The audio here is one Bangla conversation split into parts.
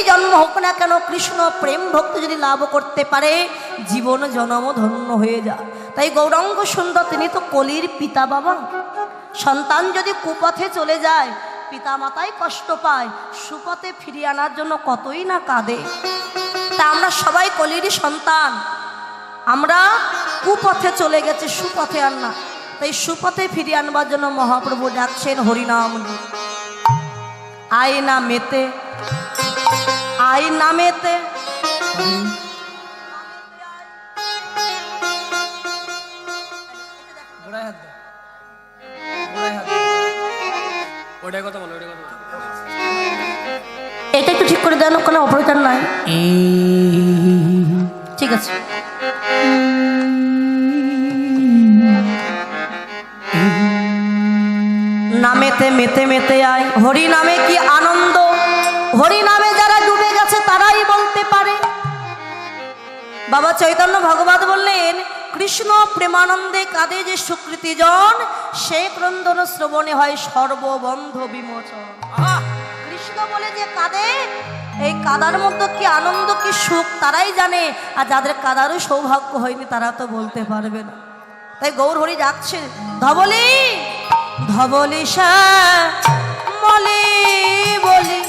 যেই জন্ম হোক না কেন, কৃষ্ণ প্রেম ভক্তি যদি লাভ করতে পারে, জীবন জনম ধন্য হয়ে যায়। তাই গৌরাঙ্গ সুন্দর, তিনি তো কলির পিতা বাবা। সন্তান যদি কুপথে চলে যায় পিতা মাতাই কষ্ট পায়। সুপথে ফিরিয়ে আনার জন্য কতই না কাঁদে। তা আমরা সবাই কলিরই সন্তান। আমরা কুপথে চলে গেছে, সুপথে আর না। তাই সুপথে ফিরিয়ে আনবার জন্য মহাপ্রভু ডাকছেন, হরিনাম আয় না মেতে। আয় না মেতে গোড়ায় হাত দাও। গোড়ায় হাত দাও। ওটাই কথা বলো ওটাই কথা বলো। এটা একটু ঠিক করে দেন ওখানে অপারেটর নাই। ঠিক আছে। নামেতে মেতে মেতে আয়। হরি নামে কি আনন্দ? হরি নামে বাবা চৈতন্য ভগবত বললেন, কৃষ্ণ প্রেমানন্দে কাঁদে যে সুকৃতিজন, সে ক্রন্দন শ্রবণে হয় সর্ববন্ধ বিমোচন। কৃষ্ণ বলে যে কাঁদে, এই কাদার মধ্যে কি আনন্দ, কি সুখ, তারাই জানে, আর যাদের কাদারও সৌভাগ্য হয়নি, তারা তো বলতে পারবে না। তাই গৌর হরি ডাকছে, ধবলি ধবলি সা, মলি বলি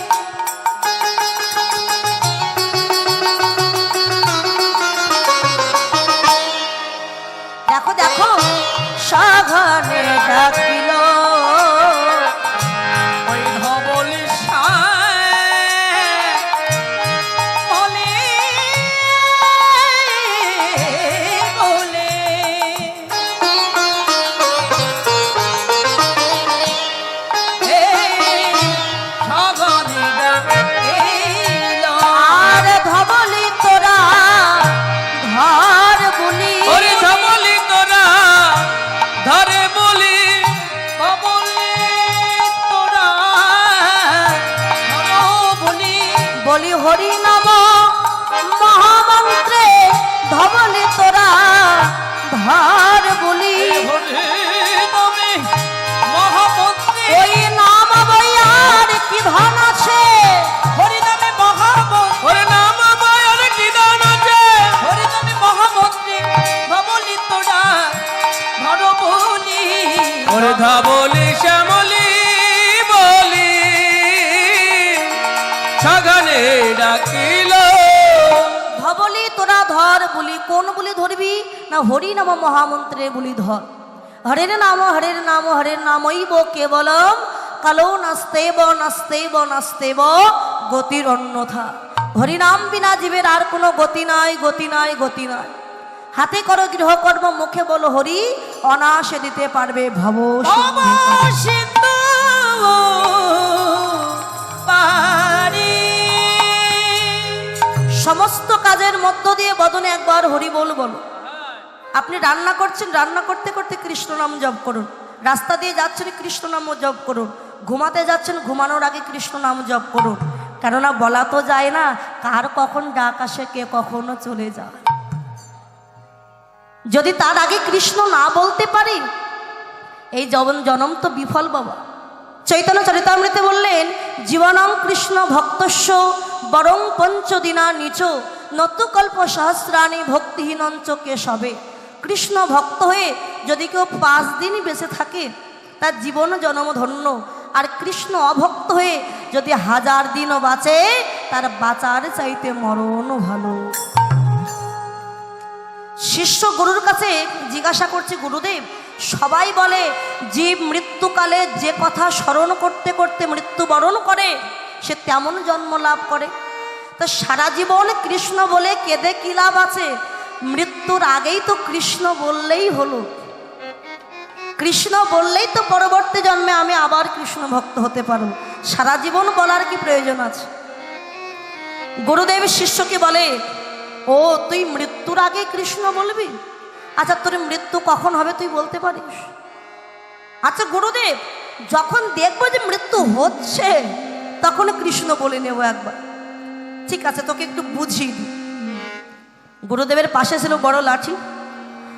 ওরে ধবলি শ্যামলি, বলি। সগানে ডাকিল। ধবলি তোরা ধর বলি, কোন বলি ধরবি? না হরি নাম মহামন্ত্রে বলি ধর। হরের নাম হরের নাম, হরের নামইব কেবলম কালো নাস্তেব নাস্তেব নাস্তেব গতির অন্যথা। হরিনাম বিনা জীবের আর কোনো গতি নাই গতি নাই গতি নাই। হাতে করো গৃহকর্ম মুখে বলো হরি অনাসে দিতে পারবে ভব সমস্ত কাজের মধ্য দিয়ে বদনে একবার হরি বল বলো। আপনি রান্না করছেন রান্না করতে করতে কৃষ্ণ নাম জপ করুন। রাস্তা দিয়ে যাচ্ছেন কৃষ্ণ নাম জপ করুন। ঘুমাতে যাচ্ছেন ঘুমানোর আগে কৃষ্ণ নাম জপ করুন। কেননা বলা তো যায় না কার কখন ডাক আসে কে কখনো চলে যায়। যদি তার আগে কৃষ্ণ না বলতে পারি, এই জবন জনম তো বিফল বাবা। চৈতন্য চরিতামৃতে বললেন জীবনং কৃষ্ণ ভক্তস্য, বরং পঞ্চদিনা নিচ নতুকল্প সহস্রাণী ভক্তিহীন ভক্তিহীনঞ্চ কেশবে। কৃষ্ণ ভক্ত হয়ে যদি কেউ পাঁচ দিনই বেঁচে থাকে, তার জীবন জনম ধন্য। আর কৃষ্ণ অভক্ত হয়ে যদি হাজার দিনও বাঁচে, তার বাঁচার চাইতে মরণও ভালো। শিষ্য গুরুর কাছে জিজ্ঞাসা করছে, গুরুদেব, সবাই বলে জীব মৃত্যুকালে যে কথা স্মরণ করতে করতে মৃত্যুবরণ করে, সে তেমন জন্ম লাভ করে। তো সারা জীবন কৃষ্ণ বলে কেঁদে কি লাভ আছে? মৃত্যুর আগেই তো কৃষ্ণ বললেই হলো। কৃষ্ণ বললেই তো পরবর্তী জন্মে আমি আবার কৃষ্ণ ভক্ত হতে পারব। সারা জীবন বলার কি প্রয়োজন আছে? গুরুদেব শিষ্যকে বলে ও, তুই মৃত্যুর আগে কৃষ্ণ বলবি? আচ্ছা তোর মৃত্যু কখন হবে তুই বলতে পারিস? আচ্ছা গুরুদেব, যখন দেখব যে মৃত্যু হচ্ছে, তখন কৃষ্ণ বলে নেব একবার। ঠিক আছে, তোকে একটু দিই। গুরুদেবের পাশে ছিল বড় লাঠি।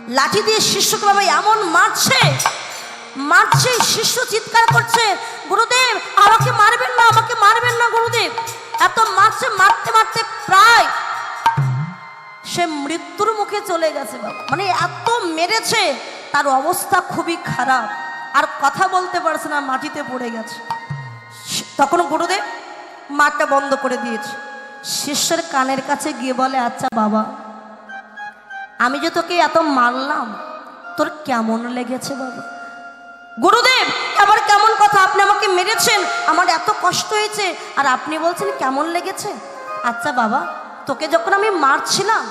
লাঠি দিয়ে শিষ্যকে বাবা এমন মারছে মারছে, শিষ্য চিৎকার করছে, গুরুদেব, আমাকে মারবেন না, আমাকে মারবেন না, গুরুদেব। এত মারছে, মারতে মারতে প্রায় সে মৃত্যুর মুখে চলে গেছে মানে এত মেরেছে, তার অবস্থা খুবই খারাপ। আর কথা বলতে পারছে না, মাটিতে পড়ে গেছে। তখন গুরুদেব মাঠটা বন্ধ করে দিয়েছে। শিষ্যের কানের কাছে গিয়ে বলে আচ্ছা বাবা, আমি যে তোকে এত মারলাম, তোর কেমন লেগেছে বাবা? গুরুদেব আবার কেমন কথা? আপনি আমাকে মেরেছেন। আমার এত কষ্ট হয়েছে। আর আপনি বলছেন কেমন লেগেছে? আচ্ছা বাবা তোকে যখন আমি মারছিলাম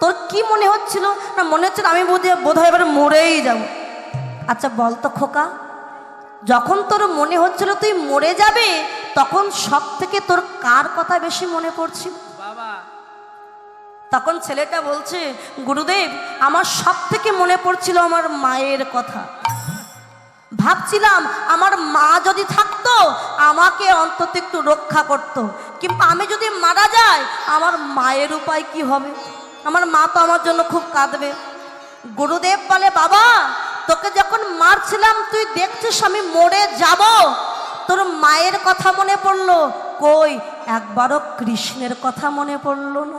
তোর কি মনে হচ্ছিল? না মনে হচ্ছিল আমি বোধ বোধ হয় এবার মরেই যাব। আচ্ছা বল তো খোকা যখন তোর মনে হচ্ছিল তুই মরে যাবে তখন সব থেকে তোর কার কথা বেশি মনে পড়ছিল? বাবা। তখন ছেলেটা বলছে গুরুদেব আমার সব থেকে মনে পড়ছিল আমার মায়ের কথা। ভাবছিলাম আমার মা যদি থাকতো, আমাকে অন্তত একটু রক্ষা করত। কিন্তু আমি যদি মারা যাই, আমার মায়ের উপায় কি হবে? আমার মা তো আমার জন্য খুব কাঁদবে। গুরুদেব বলে, বাবা, তোকে যখন মারছিলাম, তুই দেখছিস আমি মরে যাব? তোর মায়ের কথা মনে পড়ল। কই, একবারও কৃষ্ণের কথা মনে পড়ল না।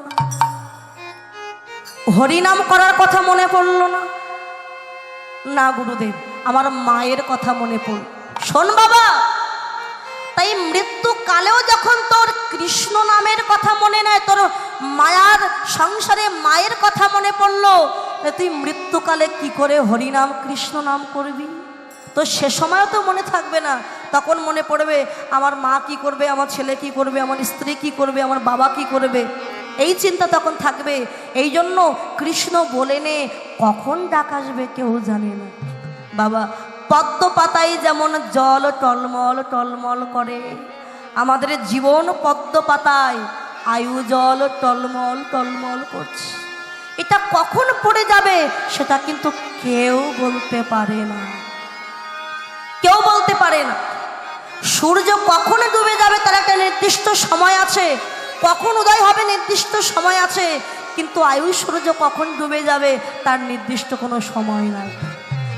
হরিনাম করার কথা মনে পড়ল না। না গুরুদেব, আমার মায়ের কথা মনে পড়ল। শোন বাবা, তাই মৃত্যু কালেও যখন তোর কৃষ্ণ নামের কথা মনে নেয়, তোর মায়ার সংসারে মায়ের কথা মনে পড়ল তুই মৃত্যুকালে কি করে হরিনাম, কৃষ্ণ নাম করবি? তো সে সময়ও তো মনে থাকবে না, তখন মনে পড়বে আমার মা কি করবে, আমার ছেলে কি করবে, আমার স্ত্রী কি করবে, আমার বাবা কি করবে? এই চিন্তা তখন থাকবে। এই জন্য কৃষ্ণ বলে নে কখন ডাক আসবে কেউ জানে না। বাবা, পদ্ম পাতায় যেমন জল টলমল টলমল করে, আমাদের জীবন পদ্ম পাতায় আয়ু জল টলমল টলমল করছে। এটা কখন পড়ে যাবে সেটা কিন্তু কেউ বলতে পারে না। কেউ বলতে পারে না। সূর্য কখন ডুবে যাবে তার একটা নির্দিষ্ট সময় আছে। কখন উদয় হবে নির্দিষ্ট সময় আছে। কিন্তু আয়ু সূর্য কখন ডুবে যাবে তার নির্দিষ্ট কোনো সময় নাই।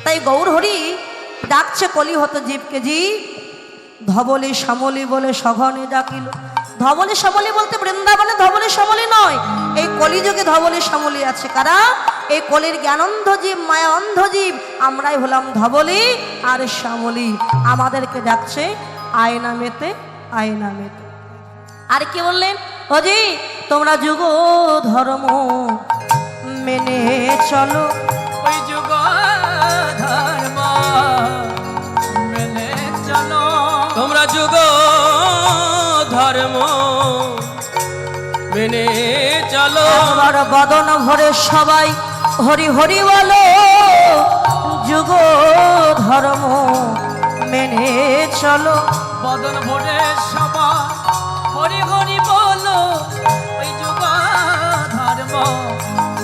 তাই গৌর হরি ডাকছে কলি হতো জীবকে, জি, ধবলি শ্যামলি বলে সঘনে ডাকিল। ধবলি শ্যামলি বলতে বৃন্দাবনে ধবলি শ্যামলি নয়, এই কলিযুগে ধবলি শ্যামলি আছে। কারা? এই কলির জ্ঞানন্ধ জীব মায়া অন্ধ জীব, আমরাই হলাম ধবলি আর শ্যামলি। আমাদেরকে ডাকছে আয়না মেতে আয়না মেতে। আর কি বললেন? অজি তোমরা যুগ ধর্ম মেনে চলো। ওই যুগ ধর্ম মেনে চলো। তোমরা যুগ ধর্ম মেনে চলো। আমার বদন ভরে সবাই হরি হরি বলো। যুগ ধর্ম মেনে চলো। বদন ভরে সবাই হরি হরি বলো।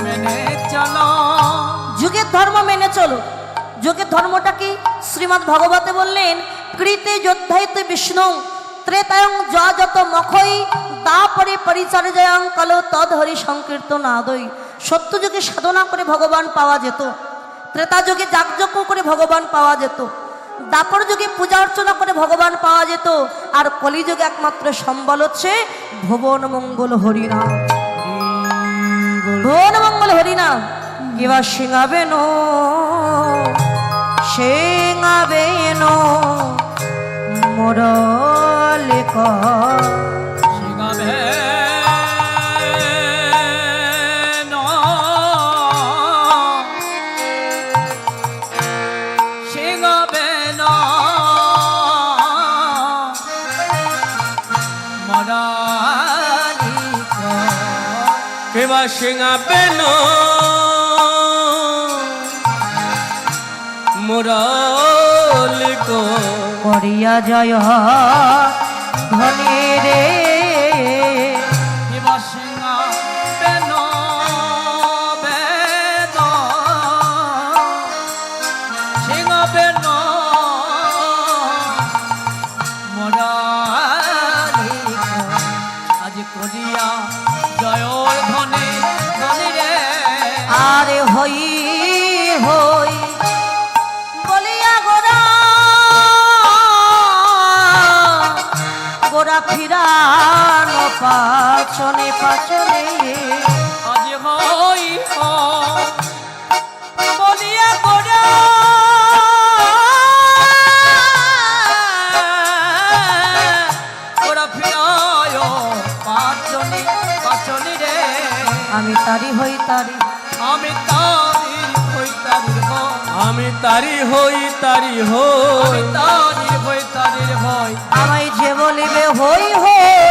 মেনে চলো। যুগের ধর্ম মেনে চলো। যুগের ধর্মটা কি? শ্রীমৎ ভগবতে বললেন, কৃতে যোদ্ধাইতে বিষ্ণু, ত্রেতায়ং যত মখই তাপরে পরিচর্যায়ং কালো তদ হরি সংকীর্তন আদই সত্য যুগে সাধনা করে ভগবান পাওয়া যেত। ত্রেতা যুগে যাগযজ্ঞ করে ভগবান পাওয়া যেত। দাপর যুগে পূজা অর্চনা করে ভগবান পাওয়া যেত। আর কলিযুগে একমাত্র সম্বল হচ্ছে ভুবন মঙ্গল হরিনাম। ভুবন মঙ্গল হরিনাম নো শিঙাবে নো মোরলে সিংহবে কেবা সিংহবে মুরলিক করিয়া জয় ধনী পাচনে পাচনে আজ হই বলিয়া আমি তারি হই তারি। আমি তারি হই তারি হই আমি তারি হই তারি আমি হই তারি হই তারি হই। আমায় যে বলিবে হই হই।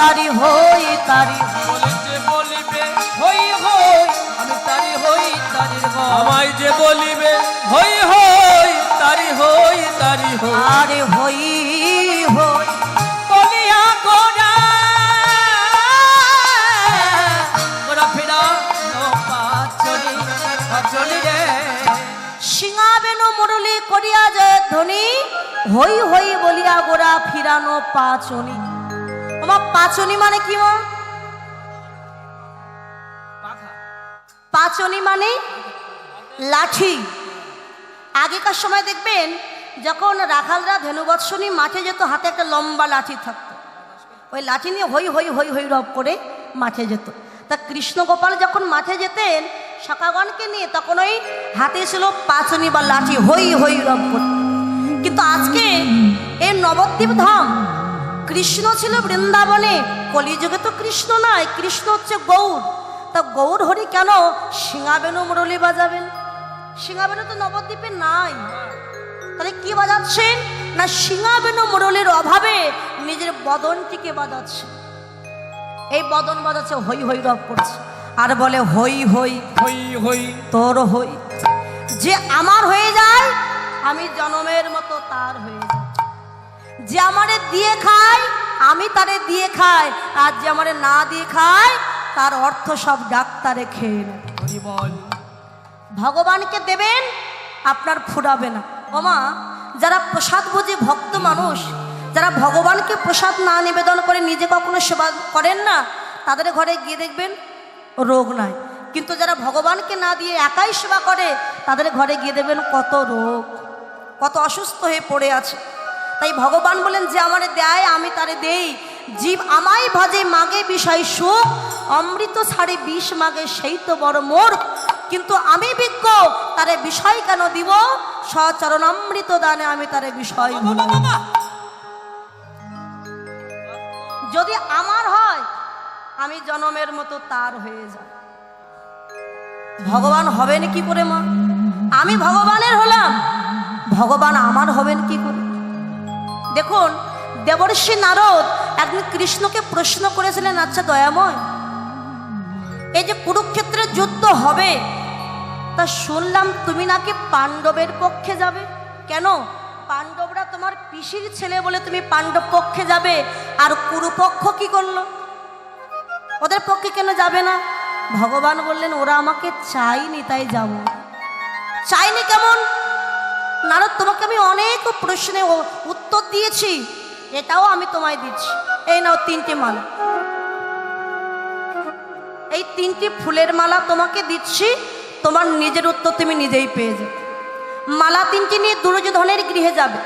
তারি হই তারি বলিতে বলিবে হই হই আমি তারি হই তারি আমায় যে বলিবে হই হই তারি হই তারি হই। আরে হই হই বলিয়া ফিরা রে। সিংহাবেন মুরলি করিয়া জয় ধ্বনি হই হই বলিয়া গোরা ফিরানো পাচনি আমার পাচনি মানে কি মা? পাচনি মানে লাঠি। আগেকার সময় দেখবেন, যখন রাখালরা ধেনুবৎসনী মাঠে যেত, হাতে একটা লম্বা লাঠি থাকতো। ওই লাঠি নিয়ে হই হই হই হই রব করে মাঠে যেত। তা কৃষ্ণগোপাল যখন মাঠে যেতেন সকাগণকে নিয়ে তখন ওই হাতে ছিল পাচনি বা লাঠি, হই হই রব করত। কিন্তু আজকে এই নবদ্বীপ ধাম কৃষ্ণ ছিল বৃন্দাবনে। কলিযুগে তো কৃষ্ণ নয় কৃষ্ণ হচ্ছে গৌর তা গৌর হরি কেন? সিংহাবেনু মুরলি বাজাবেন। সিংহাবেনু তো নবদ্বীপে নাই। তাহলে কি বাজাচ্ছেন? না সিংহাবেনু মুরলির অভাবে নিজের বদনটিকে বাজাচ্ছে। এই বদন বাজাচ্ছে হই হই রব করছে। আর বলে হই হই হই হই তোর হই যে আমার হয়ে যায় আমি জনমের মতো তার হয়ে যাই। যে আমারে দিয়ে খায় আমি তারে দিয়ে খাই। আর যে আমারে না দিয়ে খায় তার অর্থ সব ডাক্তারে খেয়ে ভগবানকে দেবেন আপনার ফুরাবে না। ওমা যারা প্রসাদ বুঝে ভক্ত মানুষ যারা ভগবানকে প্রসাদ না নিবেদন করে নিজে কখনো সেবা করেন না তাদের ঘরে গিয়ে দেখবেন রোগ নাই। কিন্তু যারা ভগবানকে না দিয়ে একাই সেবা করে তাদের ঘরে গিয়ে দেবেন কত রোগ কত অসুস্থ হয়ে পড়ে আছে। তাই ভগবান বলেন যে, আমারে দেয়, আমি তারে দেই। জীব আমায় ভজে, মাগে বিষয় সুখ, অমৃত ছাড়ে বিষ মাগে, সেই তো বড় মোর কিন্তু আমি বিজ্ঞ তারে বিষয় কেন দিব? সচরণ অমৃত দানে আমি তারে বিষয় যদি আমার হয়, আমি জনমের মতো তার হয়ে যাব। ভগবান হবেন কি করে মা? আমি ভগবানের হলাম, ভগবান আমার হবেন কি করে? দেখুন, দেবর্ষি নারদ একদিন কৃষ্ণকে প্রশ্ন করেছিলেন আচ্ছা দয়াময়, এই যে কুরুক্ষেত্রের যুদ্ধ হবে, তা শুনলাম তুমি নাকি পাণ্ডবের পক্ষে যাবে? কেন? পাণ্ডবরা তোমার পিসির ছেলে বলে তুমি পাণ্ডব পক্ষে যাবে, আর কুরুপক্ষ কি করল? ওদের পক্ষে কেন যাবে না? ভগবান বললেন, ওরা আমাকে চাইনি তাই যাব। চাইনি কেমন? নারদ, তোমাকে আমি অনেক প্রশ্নে উত্তর দিয়েছি। এটাও আমি তোমায় দিচ্ছি। এই নাও তিনটে মালা। এই তিনটি ফুলের মালা তোমাকে দিচ্ছি। তোমার নিজের উত্তর তুমি নিজেই পেয়ে যাবে। মালা তিনটি নিয়ে দুর্যোধনের গৃহে যাবে।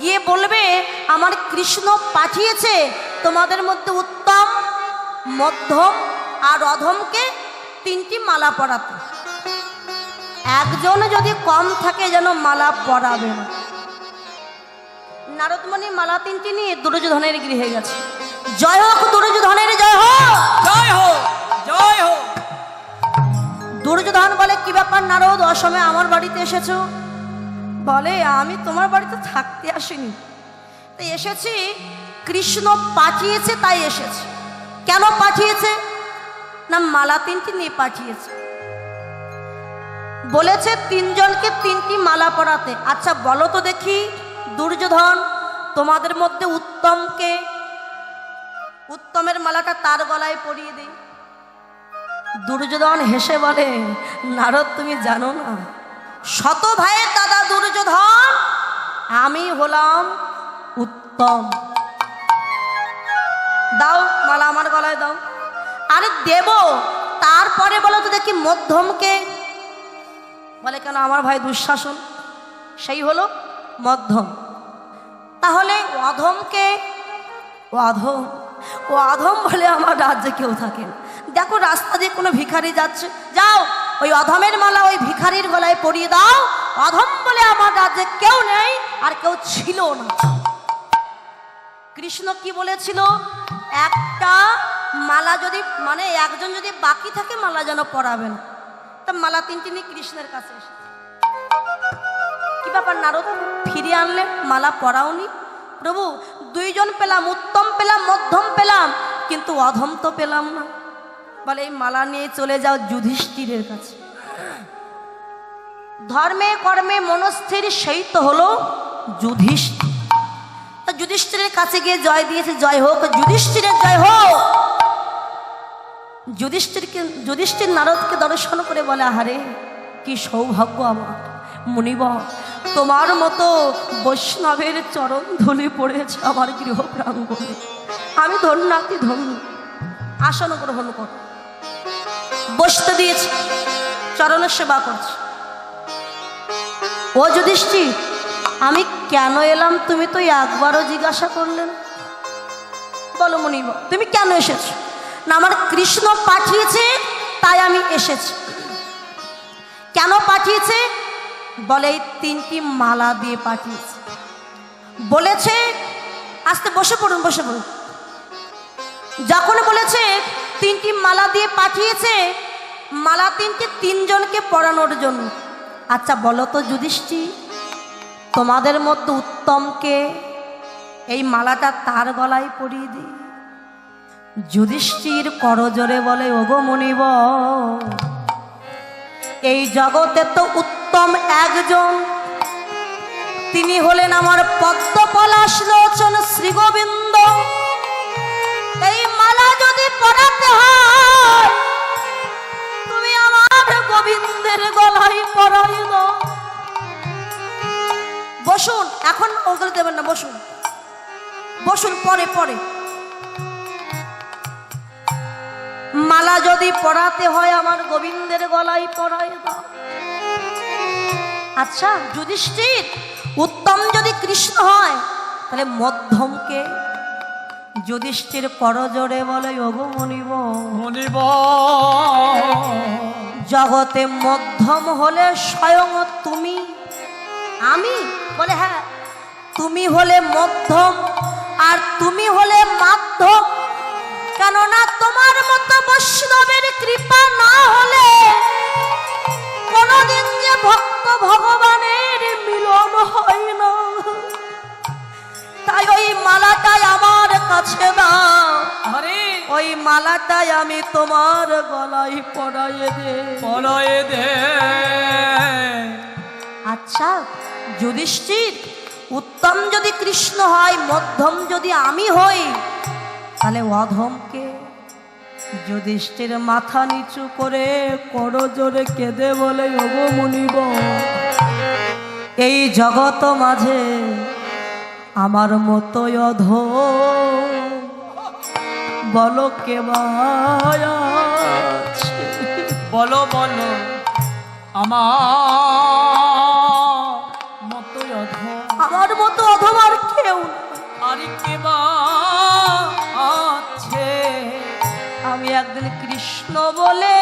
গিয়ে বলবে, আমার কৃষ্ণ পাঠিয়েছে তোমাদের মধ্যে উত্তম, মধ্যম আর অধমকে তিনটি মালা পরাতে। একজন যদি কম থাকে যেন মালা পরাবে না। নারদমণি মালা তিনটি নিয়ে দুর্যোধনের গৃহে গেছে। জয় হোক দুর্যোধনের জয় হোক! জয় হোক জয় হোক। দুর্যোধন বলে কি ব্যাপার নারদ অসময়ে আমার বাড়িতে এসেছ? বলে আমি তোমার বাড়িতে থাকতে আসিনি। তাই এসেছি কৃষ্ণ পাঠিয়েছে তাই এসেছে। কেন পাঠিয়েছে? না মালা তিনটি নিয়ে পাঠিয়েছে। বলেছে তিনজনকে তিনটি মালা পরাতে। আচ্ছা বলো তো দেখি, দুর্যোধন, তোমাদের মধ্যে উত্তমকে, উত্তমের মালাটা তার গলায় পরিয়ে দিই। দুর্যোধন হেসে বলে, নারদ, তুমি জানো না, শত ভাইয়ের দাদা দুর্যোধন, আমি হলাম উত্তম। দাও, মালা আমার গলায় দাও। আরে দেব, তারপরে বলো তো দেখি মধ্যমকে বলে, কেন আমার ভাই দুঃশাসন? সেই হলো মধ্যম। তাহলে অধমকে, অধম ও অধম বলে আমার রাজ্যে কেউ থাকে না। দেখো, রাস্তা দিয়ে কোনো ভিখারি যাচ্ছে। যাও, ওই অধমের মালা ওই ভিখারির গলায় পরিয়ে দাও। অধম বলে আমার রাজ্যে কেউ নেই আর কেউ ছিল না। কৃষ্ণ কি বলেছিল? একটা মালা যদি মানে একজন যদি বাকি থাকে, মালা যেন পরাবেন তা মালা তিনটি নিয়ে কৃষ্ণের কাছে এসেছে। কি ব্যাপার নারদ? ফিরিয়ে আনলে মালা পরাওনি? প্রভু, দুইজন পেলাম, উত্তম পেলাম, মধ্যম পেলাম, কিন্তু অধম তো পেলাম না। বলে, এই মালা নিয়ে চলে যাও যুধিষ্ঠিরের কাছে। ধর্মে, কর্মে, মনস্থির, সেই তো হলো যুধিষ্ঠির। তা যুধিষ্ঠিরের কাছে গিয়ে জয় দিয়েছে, জয় হোক, যুধিষ্ঠিরের জয় হোক। যুধিষ্ঠিরকে, যুধিষ্ঠির নারদকে দর্শন করে বলে, আহারে, কি সৌভাগ্য আমার। মুনিব, তোমার মতো বৈষ্ণবের চরণ ধুলি পড়েছে আমার গৃহ প্রাঙ্গণে আমি ধন্যাতি ধন্য আসন গ্রহণ কর। বসতে দিয়েছি। চরণের সেবা করছি। ও যুধিষ্ঠির, আমি কেন এলাম? তুমি তো একবারও জিজ্ঞাসা করলেন বলো মনিব, তুমি কেন এসেছ? না আমার কৃষ্ণ পাঠিয়েছে, তাই আমি এসেছি। কেন পাঠিয়েছে? বলে এই তিনটি মালা দিয়ে পাঠিয়েছে। বলেছে, আস্তে বসে পড়ুন বসে পড়ুন। যখন বলেছে, তিনটি মালা দিয়ে পাঠিয়েছে, মালা তিনটি তিনজনকে পড়ানোর জন্য। আচ্ছা বলো তো যুধিষ্ঠি, তোমাদের মধ্যে উত্তমকে এই মালাটা তার গলায় পরিয়ে দিই। যুধিষ্ঠির করজোরে বলে, ওগো মনিব, এই জগতে তো উত্তম একজন। তিনি হলেন আমার পদ্ম পলাশ লোচন শ্রীগোবিন্দ। এই মালা যদি পরাতে হয়, তুমি আমার গোবিন্দের গলায় পরাই দাও বসুন, এখন ওগুলো দেবেন না, বসুন। বসুন, পরে পরে। মালা যদি পড়াতে হয় আমার গোবিন্দের গলায় পরাই দাও। আচ্ছা যুধিষ্ঠির উত্তম যদি কৃষ্ণ হয় তাহলে মধ্যমকে যুধিষ্ঠির করজোরে বলে ওগো মনিব মনিব জগতে মধ্যম হলে স্বয়ং তুমি। আমি? বলে হ্যাঁ তুমি হলে মধ্যম আর তুমি হলে মাধ্যম। কেননা তোমার মতো বৈষ্ণবের কৃপা না হলে কোনদিন যে ভক্ত ভগবানের মিলন হয় না। তাই ওই মালাটাই আমার কাছে দাও। আরে। ওই মালাটাই আমি তোমার গলায় পরাইয়ে দে। পলয়ে দে। আচ্ছা যুধিষ্ঠির উত্তম যদি কৃষ্ণ হয় মধ্যম যদি আমি হই তাহলে অধমকে যুধিষ্ঠির মাথা নিচু করে করো জোরে কেঁদে বলে, ওগো মুনিব, এই জগত মাঝে আমার মতো অধ বলো কে বলো বলো, আমার কৃষ্ণ বলে।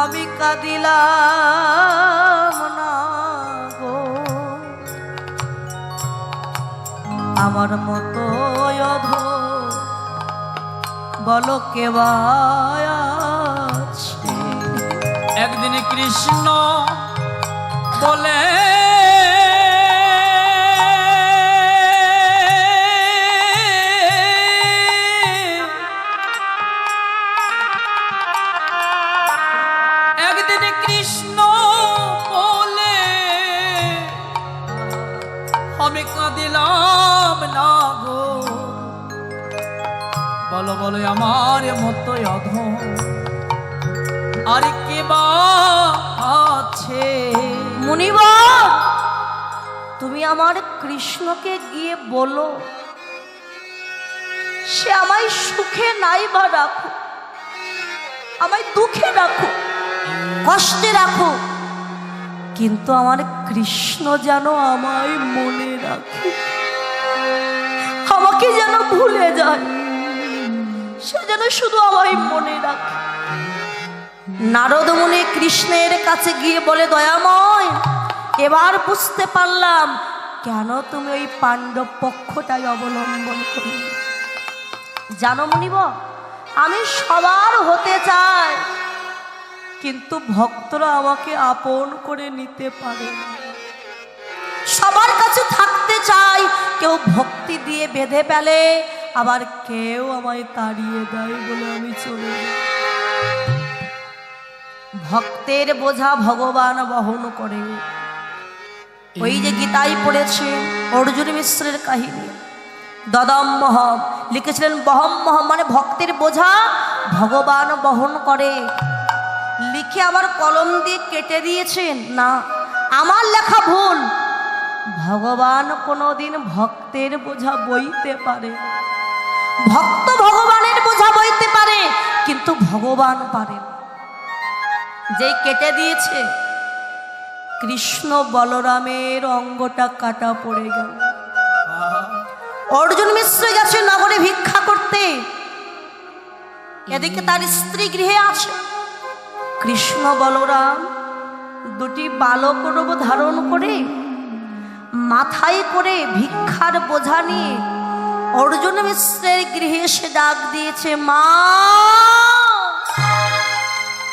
আমি কাঁদিলাম না আমার মতো অধ বলো কে বা একদিন কৃষ্ণ বলে বলো বলো, আমার মতো অধম। আর কে আছে? মুনিব, তুমি আমার কৃষ্ণকে গিয়ে বলো। সে আমায় সুখে নাই বা রাখো আমায় দুঃখে রাখো কষ্টে রাখো কিন্তু আমার কৃষ্ণ যেন আমায় মনে রাখে। আমাকে যেন ভুলে যায়। সে যেন শুধু আমায় মনে রাখে। নারদ মুনি কৃষ্ণের কাছে গিয়ে বলে, দয়াময়, এবার বুঝতে পারলাম কেন তুমি ওই পাণ্ডব পক্ষটাই অবলম্বন করি জানো মুনিব, আমি সবার হতে চাই, কিন্তু ভক্তরা আমাকে আপন করে নিতে পারে সবার কাছে থাকতে চাই, কেউ ভক্তি দিয়ে বেঁধে ফেলে, আবার কেউ আমায় তাড়িয়ে দেয় বলে আমি চলে ভক্তের বোঝা ভগবান বহন করে। ওই যে গীতাই পড়েছে অর্জুন মিশ্রের কাহিনী। দদম মহম লিখেছিলেন, বহম মহম মানে ভক্তের বোঝা ভগবান বহন করে। লিখে আবার কলম দিয়ে কেটে দিয়েছেন, না, আমার লেখা ভুল ভগবান কোনোদিন ভক্তের বোঝা বইতে পারে। ভক্ত ভগবানের বোঝা বইতে পারে, কিন্তু ভগবান পারে যে কেটে দিয়েছে, কৃষ্ণ বলরামের অঙ্গটা কাটা পড়ে গেল। অর্জুন মিশ্র গেছে নগরে ভিক্ষা করতে। এদিকে তার স্ত্রী গৃহে আছে। কৃষ্ণ বলরাম দুটি বালক রূপ ধারণ করে মাথায় করে ভিক্ষার বোঝা নিয়ে অর্জুন মিশ্রের গৃহে সে ডাক দিয়েছে, মা!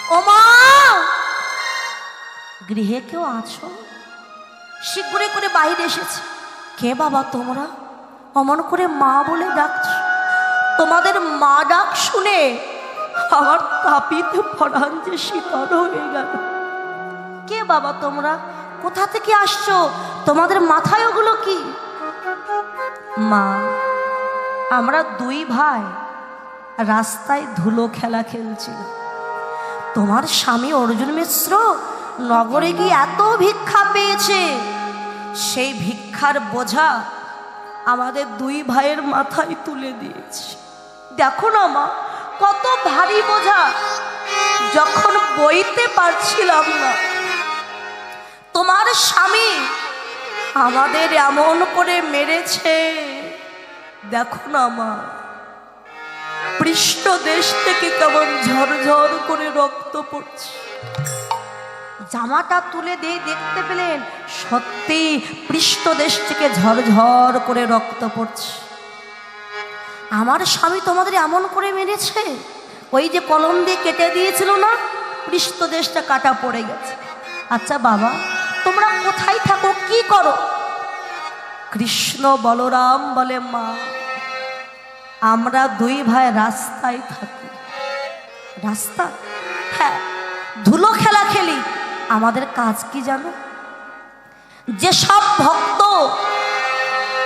ও মা! গৃহে কেউ আছো? শীঘ্রই করে বাইরে এসেছে। কে বাবা তোমরা? অমন করে মা বলে ডাকছ। তোমাদের মা ডাক শুনে আমার তাপিতে পড়ান যে শীতল হয়ে গেল। কে বাবা তোমরা? কোথা থেকে আসছো? তোমাদের মাথায় ওগুলো কি? মা, আমরা দুই ভাই রাস্তায় ধুলো খেলা খেলছিল। তোমার স্বামী অর্জুন মিশ্র নগরে গিয়ে এত ভিক্ষা পেয়েছে? সেই ভিক্ষার বোঝা আমাদের দুই ভাইয়ের মাথায় তুলে দিয়েছে। দেখো না মা, কত ভারী বোঝা। যখন বইতে পারছিলাম না তোমার স্বামী আমাদের এমন করে মেরেছে। দেখো না মা, পৃষ্ঠ দেশ থেকে কেমন ঝরঝর করে রক্ত পড়ছে। জামাটা তুলে দিয়ে দেখতে পেলেন, সত্যি পৃষ্ঠ দেশ থেকে ঝরঝর করে রক্ত পড়ছে। আমার স্বামী তোমাদের এমন করে মেরেছে? ওই যে কলম দিয়ে কেটে দিয়েছিল না, পৃষ্ঠ দেশটা কাটা পড়ে গেছে। আচ্ছা বাবা তোমরা কোথায় থাকো? কি করো? কৃষ্ণ বলরাম বলে, মা, আমরা দুই ভাই রাস্তায় থাকি। রাস্তা? হ্যাঁ ধুলো খেলা খেলি। আমাদের কাজ কি জানো? যে সব ভক্ত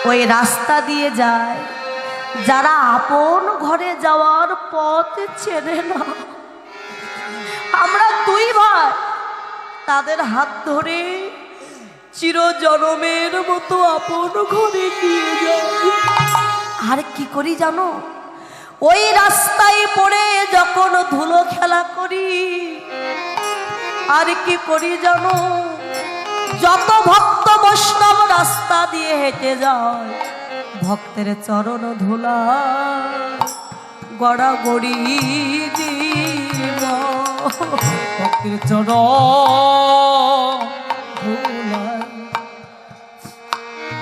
ওই রাস্তা দিয়ে যায়, যারা আপন ঘরে যাওয়ার পথ চেনে না। আমরা দুই ভাই তাদের হাত ধরে চিরজনমের মতো আপন ঘরে নিয়ে যাই আর কি করি জানো? ওই রাস্তায় পড়ে যখন ধুলো খেলা করি, আর কি করি জানো? যত ভক্ত বৈষ্ণব রাস্তা দিয়ে হেঁটে যায়, ভক্তের চরণ ধুলা। গড়া গড়ি দিব। ভক্তির ধুলায়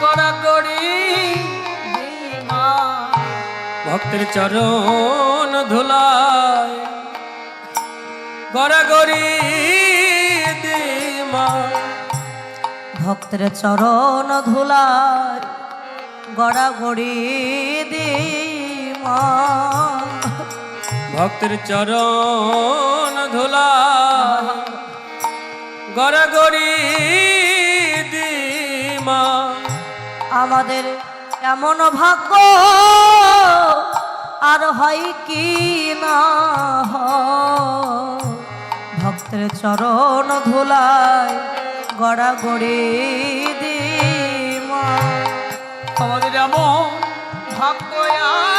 গড়াগড়ি ভক্তের চরণ ধুলায়। গড়াগড়ি মা ভক্তের চরণ ধুলায়। গড়া গড়ি দি মা। ভক্তের চরণ ধুলায় গড়াগড়ি মা আমাদের এমন ভাগ্য আর হয় কি না। ভক্তের চরণ ধুলায় গড়া গড়ি দি আমাদের এমন ভাগ্য আরে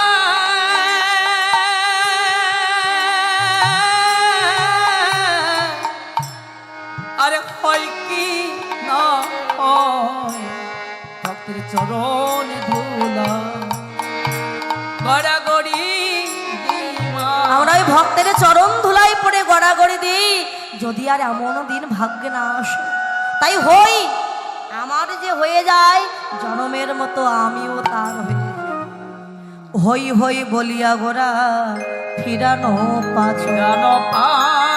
চরণ ধুলা। গড়াগড়ি আমরা ওই ভক্তের চরণ ধুলাই পড়ে গড়াগড়ি দিই। যদি আর এমন দিন ভাগ্যে না আসে তাই হই আমার যে হয়ে যায় জনমের মতো আমিও তার হয়ে হই হই বলিয়া গোরা ফিরানো জানো পা